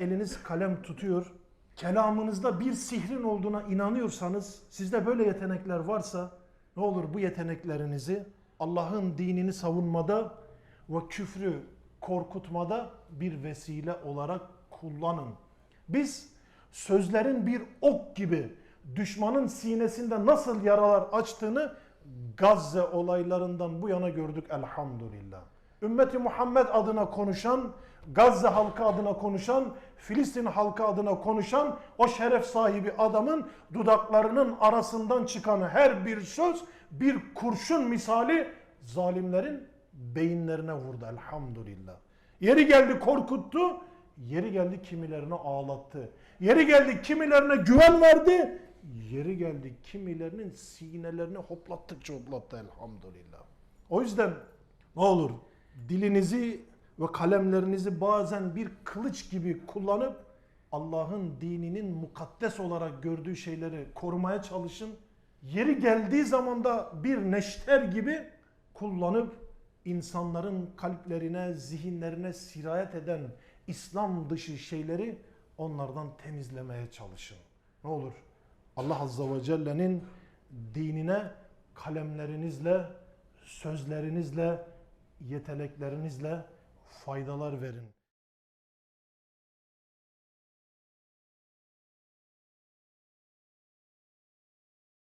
eliniz kalem tutuyor, kelamınızda bir sihrin olduğuna inanıyorsanız, sizde böyle yetenekler varsa ne olur bu yeteneklerinizi Allah'ın dinini savunmada ve küfrü korkutmada bir vesile olarak kullanın. Biz sözlerin bir ok gibi düşmanın sinesinde nasıl yaralar açtığını Gazze olaylarından bu yana gördük elhamdülillah. Ümmeti Muhammed adına konuşan, Gazze halkı adına konuşan, Filistin halkı adına konuşan o şeref sahibi adamın dudaklarının arasından çıkan her bir söz bir kurşun misali zalimlerin beyinlerine vurdu elhamdülillah. Yeri geldi korkuttu, yeri geldi kimilerini ağlattı. Yeri geldi kimilerine güven verdi, yeri geldi kimilerinin sinelerini hoplattıkça hoplattı elhamdülillah. O yüzden ne olur dilinizi ve kalemlerinizi bazen bir kılıç gibi kullanıp Allah'ın dininin mukaddes olarak gördüğü şeyleri korumaya çalışın. Yeri geldiği zaman da bir neşter gibi kullanıp insanların kalplerine, zihinlerine sirayet eden İslam dışı şeyleri onlardan temizlemeye çalışın. Ne olur Allah Azze ve Celle'nin dinine kalemlerinizle, sözlerinizle, yeteneklerinizle faydalar verin.